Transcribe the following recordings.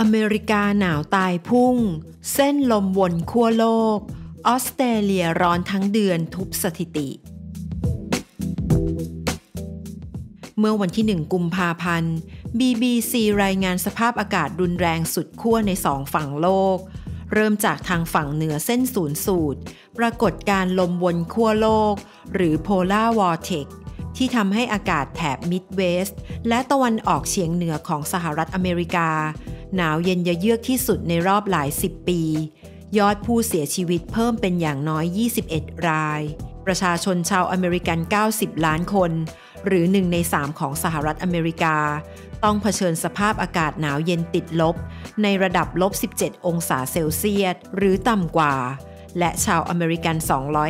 อเมริกาหนาวตายพุ่ง เส้นลมวนขั้วโลก ออสเตรเลียร้อนทั้งเดือนทุบสถิติ เมื่อวันที่ 1 กุมภาพันธ์ BBC รายงานสภาพอากาศรุนแรงสุดขั้วในสองฝั่งโลก เริ่มจากทางฝั่งเหนือเส้นศูนย์สูตร ปรากฏการลมวนขั้วโลก หรือ Polar Vortex ที่ทำให้อากาศแถบมิดเวสต์และตะวันออกเฉียงเหนือของสหรัฐอเมริกา หนาวเย็นยะเยือกที่สุดในรอบหลายสิบปี ยอดผู้เสียชีวิตเพิ่มเป็นอย่างน้อย 21 ราย ประชาชนชาวอเมริกัน 90 ล้านคน หรือหนึ่งในสามของสหรัฐอเมริกา ต้องเผชิญสภาพอากาศหนาวเย็นติดลบ ในระดับลบ 17 องศาเซลเซียส หรือต่ำกว่าและชาวอเมริกัน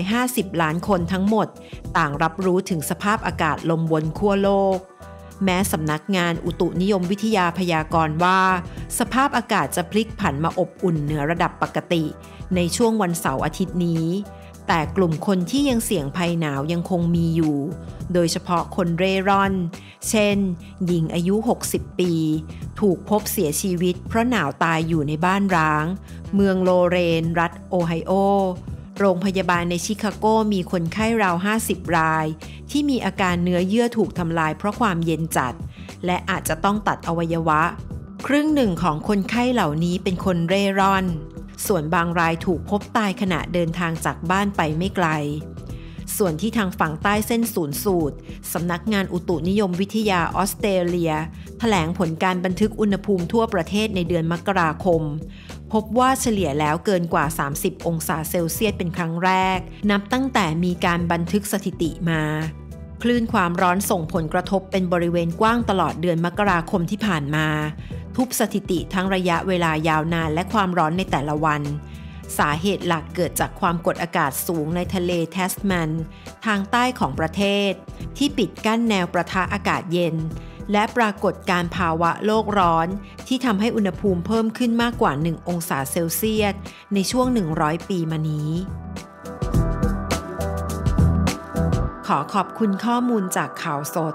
250 ล้านคนทั้งหมด ต่างรับรู้ถึงสภาพอากาศลมวนขั้วโลก แม้สำนักงานอุตุนิยมวิทยาพยากรณ์ว่า สภาพอากาศจะพลิกผันมาอบอุ่นเหนือระดับปกติ ในช่วงวันเสาร์อาทิตย์นี้ แต่กลุ่มคนที่ยังเสี่ยงภัยหนาวยังคงมีอยู่ โดยเฉพาะคนเร่ร่อน เช่น หญิงอายุ 60 ปี ถูกพบเสียชีวิตเพราะหนาวตายอยู่ในบ้านร้าง เมืองโลเรน รัฐโอไฮโอ โรงพยาบาลในชิคาโกมีคนไข้ราว 50 ราย ที่มีอาการเนื้อเยื่อถูกทำลายเพราะความเย็นจัด และอาจจะต้องตัดอวัยวะ ครึ่งหนึ่งของคนไข้เหล่านี้เป็นคนเร่ร่อน ส่วนบางรายถูกพบตายขณะเดินทางจากบ้านไปไม่ไกล ส่วนที่ทางฝั่งใต้เส้นศูนย์สูตร สำนักงานอุตุนิยมวิทยาออสเตรเลีย แถลงผลการบันทึกอุณหภูมิทั่วประเทศในเดือนมกราคม พบว่าเฉลี่ยแล้วเกินกว่า 30 องศาเซลเซียสเป็นครั้งแรก นับตั้งแต่มีการบันทึกสถิติมา คลื่นความร้อนส่งผลกระทบเป็นบริเวณกว้างตลอดเดือนมกราคมที่ผ่านมา ทุบสถิติทั้งระยะเวลายาวนานและความร้อนในแต่ละวัน สาเหตุหลักเกิดจากความกดอากาศสูงในทะเลแทสมันทางใต้ของประเทศ ที่ปิดกั้นแนวประทะอากาศเย็น และปรากฏการภาวะโลกร้อน ที่ทำให้อุณหภูมิเพิ่มขึ้นมากกว่า 1 องศาเซลเซียส ในช่วง 100 ปีมานี้ ขอขอบคุณข้อมูลจากข่าวสด